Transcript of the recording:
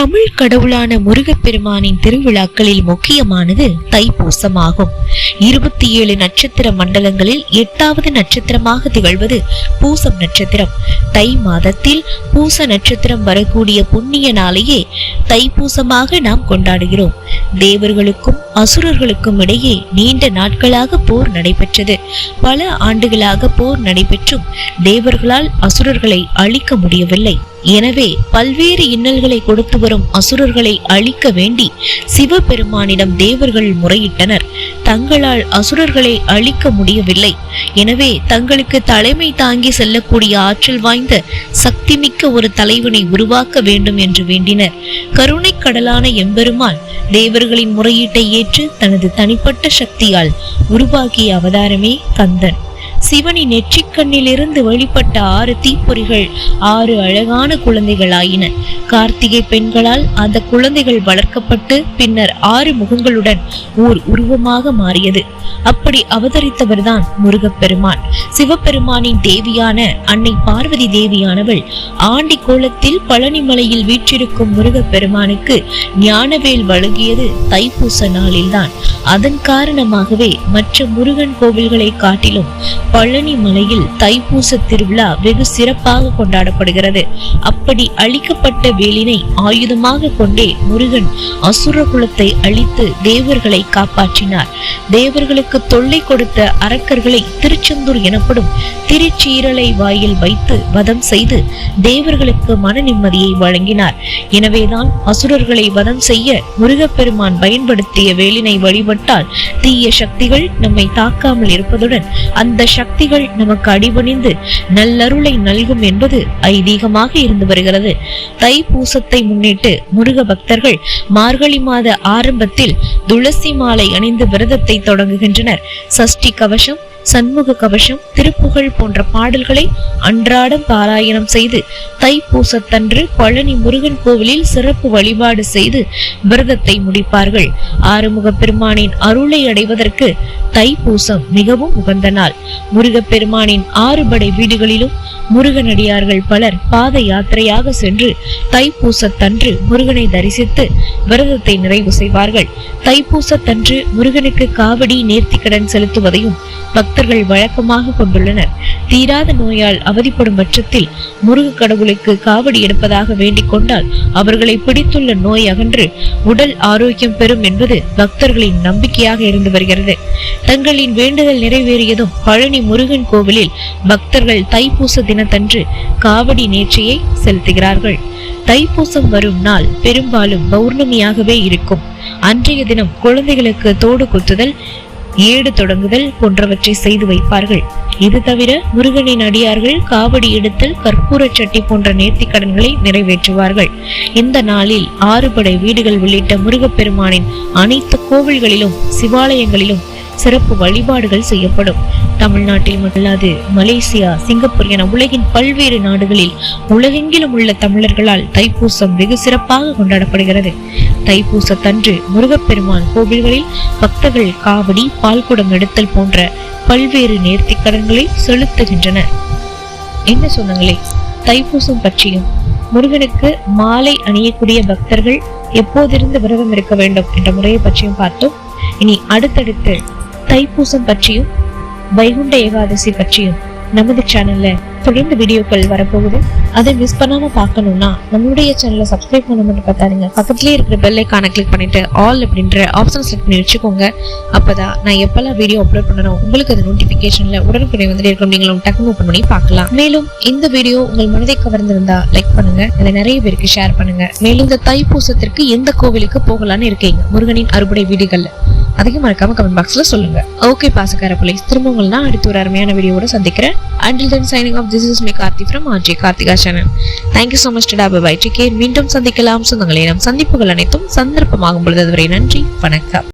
தமிழ் கடவுளான முருகப்பெருமானின் திருவிழாக்களில் முக்கியமானது தைப்பூசமாகும். இருபத்தி ஏழு நட்சத்திர மண்டலங்களில் எட்டாவது நட்சத்திரமாக திகழ்வது பூசம் நட்சத்திரம். தை மாதத்தில் பூச நட்சத்திரம் வரக்கூடிய புண்ணிய நாளையே தைப்பூசமாக நாம் கொண்டாடுகிறோம். தேவர்களுக்கும் அசுரர்களுக்கும் இடையே நீண்ட நாட்களாக போர் நடைபெற்றது. பல ஆண்டுகளாக போர் நடைபெற்றும் தேவர்களால் அசுரர்களை அழிக்க முடியவில்லை. எனவே பல்வேறு இன்னல்களை கொடுத்து வரும் அசுரர்களை அழிக்க வேண்டி சிவபெருமானிடம் தேவர்கள் முறையிட்டனர். தங்களால் அசுரர்களை அழிக்க முடியவில்லை. எனவே தங்களுக்கு தலைமை தாங்கி செல்லக்கூடிய ஆற்றல் வாய்ந்த சக்திமிக்க ஒரு தலைவனை உருவாக்க வேண்டும் என்று வேண்டினர். கருணை கடலான எம்பெருமான் தேவர்களின் முறையீட்டை ஏற்று தனது தனிப்பட்ட சக்தியால் உருவாக்கிய அவதாரமே கந்தன். சிவனின் நெற்றிக்கண்ணிலிருந்து வெளிப்பட்ட ஆறு தீப்பொறிகள் ஆறு அழகான குழந்தைகள் ஆயின கார்த்திகை பெண்களால் அந்த குழந்தைகள் வளர்க்கப்பட்டு பின்னர் ஆறு முகங்களுடன் ஓர் உருவமாக மாறியது. அப்படி அவதரித்தவர்தான் முருகப்பெருமான். சிவபெருமானின் தேவியான அன்னை பார்வதி தேவியானவள் ஆண்டி கோலத்தில் பழனிமலையில் வீற்றிருக்கும் முருகப்பெருமானுக்கு ஞானவேல் வழங்கியது தைப்பூச நாளில்தான். அதன் காரணமாகவே மற்ற முருகன் கோவில்களை காட்டிலும் பழனி மலையில் தைப்பூச திருவிழா வெகு சிறப்பாக கொண்டாடப்படுகிறது. அப்படி அழிக்கப்பட்ட வேலினை ஆயுதமாக கொண்டே முருகன் அசுர குலத்தை அழித்து தேவர்களை காப்பாற்றினார். தேவர்களுக்கு தொல்லை கொடுத்த அரக்கர்களை திருச்செந்தூர் எனப்படும் திருச்சீரலை வாயில் வைத்து வதம் செய்து தேவர்களுக்கு மன நிம்மதியை வழங்கினார். எனவேதான் அசுரர்களை வதம் செய்ய முருகப்பெருமான் பயன்படுத்திய வேலினை வழிபட்டு வழிபட்டால் தீய சக்திகள் நம்மை தாக்காமல் இருப்பதுடன் அந்த சக்திகள் நமக்கு அடிபணிந்து நல்லருளை நல்கும் என்பது ஐதீகமாக இருந்து வருகிறது. தை பூசத்தை முன்னிட்டு முருக பக்தர்கள் மார்கழி மாத ஆரம்பத்தில் துளசி மாலை அணிந்து விரதத்தை தொடங்குகின்றனர். சஷ்டி கவசம் சண்முக கவசம் திருப்புகழ் போன்ற பாடல்களை அன்றாடம் பாராயணம் செய்து தைப்பூசத்தன்று பழனி முருகன் கோவிலில் சிறப்பு வழிபாடு செய்து விரதத்தை முடிப்பார்கள். ஆறுமுக பெருமானின் அருளை அடைவதற்கு தைப்பூசம் மிகவும் உகந்த நாள். முருகப்பெருமானின் ஆறுபடை வீடுகளிலும் முருகனடியார்கள் பலர் பாத யாத்திரையாக சென்று தைப்பூசத்தன்று முருகனை தரிசித்து விரதத்தை நிறைவு செய்வார்கள். தைப்பூசத்தன்று முருகனுக்கு காவடி நேர்த்திக்கடன் செலுத்துவதையும் பக்தர்கள் வழக்கமாக கொண்டுள்ளனர். தீராத நோயால் அவதிப்படும் பட்சத்தில் முருக கடவுளுக்கு காவடி எடுப்பதாக வேண்டிக் கொண்டால் அவர்களை பிடித்துள்ள நோய் அகன்று உடல் ஆரோக்கியம் பெறும் என்பது பக்தர்களின் நம்பிக்கையாக இருந்து வருகிறது. தங்களின் வேண்டுதல் நிறைவேறியதும் பழனி முருகன் கோவிலில் பக்தர்கள் தைப்பூச தினத்தன்று காவடி நேர்ச்சியை செலுத்துகிறார்கள். தைப்பூசம் வரும் நாள் பெரும்பாலும் பௌர்ணமியாகவே இருக்கும். அன்றைய தினம் குழந்தைகளுக்கு தோடு குத்துதல் ஏடு தொடங்குதல் போன்றவற்றை செய்து வைப்பார்கள். இது தவிர முருகனின் அடியார்கள் காவடி எடுத்தல் கற்பூர சட்டி போன்ற நேர்த்தி கடன்களை நிறைவேற்றுவார்கள். இந்த நாளில் ஆறுபடை வீடுகள் உள்ளிட்ட முருகப்பெருமானின் அனைத்து கோவில்களிலும் சிவாலயங்களிலும் சிறப்பு வழிபாடுகள் செய்யப்படும். தமிழ்நாட்டில் மட்டுமல்லாது மலேசியா சிங்கப்பூர் என உலகின் பல்வேறு நாடுகளில் உலகெங்கிலும் உள்ள தமிழர்களால் தைப்பூசம் வெகு சிறப்பாக கொண்டாடப்படுகிறது. தைப்பூசத்தன்று முருகப்பெருமான் கோவில்களில் பக்தர்கள் காவடி பால்குடம் எடுத்தல் போன்ற பல்வேறு நேர்த்திக் கடன்களை செலுத்துகின்றனர் என்ன சொன்னங்களே? தைப்பூசம் பற்றியும் முருகனுக்கு மாலை அணியக்கூடிய பக்தர்கள் எப்போதிருந்து விரதம் இருக்க வேண்டும் என்ற முறையை பற்றியும் பார்த்தோம். இனி அடுத்தடுத்து தைப்பூசம் பற்றியும் வைகுண்ட ஏகாதசி பற்றியும் நமது சேனல்ல தொடர்ந்து வீடியோக்கள் வரப்போகுது. அதை மிஸ் பண்ணாம பார்க்கணும்னா நம்மளுடைய சேனலை சப்ஸ்கிரைப் பண்ண மட்டும் பார்த்தாருங்க பக்கத்துலேயே இருக்கிற பெல் ஐக்கானை கிளிக் பண்ணிட்டு ஆல் அப்படின்ற ஆப்ஷன் செலக்ட் பண்ணி வச்சுக்கோங்க. அப்பதான் நான் எப்பெல்லாம் வீடியோ அப்லோட் பண்ணணும் உங்களுக்கு அது நோட்டிபிகேஷன்ல உடனுக்குடைய வந்துட்டு இருக்கும். நீங்களும் டக்குனு ஓப்பன் பண்ணி பார்க்கலாம். மேலும் இந்த வீடியோ உங்கள் மனதை கவர்ந்திருந்தா லைக் பண்ணுங்க. இதை நிறைய பேருக்கு ஷேர் பண்ணுங்க. மேலும் இந்த தைப்பூசத்திற்கு எந்த கோவிலுக்கு போகலான்னு இருக்கீங்க? முருகனின் அறுபடை வீடுகள்ல. அதையும் மறக்காம கமெண்ட் பாக்ஸ்ல சொல்லுங்க. ஓகே பாசக்கார புலிஸ் திரும்ப உங்களை அடுத்த ஒரு அருமையான வீடியோட சந்திக்கிறேன். Until then signing off this is me Karthi from RG Karthika channel thank you so much டா பை டேக் மீண்டும் சந்திக்கலாம். சொந்தங்களே நம் சந்திப்புகள் அனைத்தும் சந்தர்ப்பமாகும் பொழுது அதுவரை நன்றி வணக்கம்.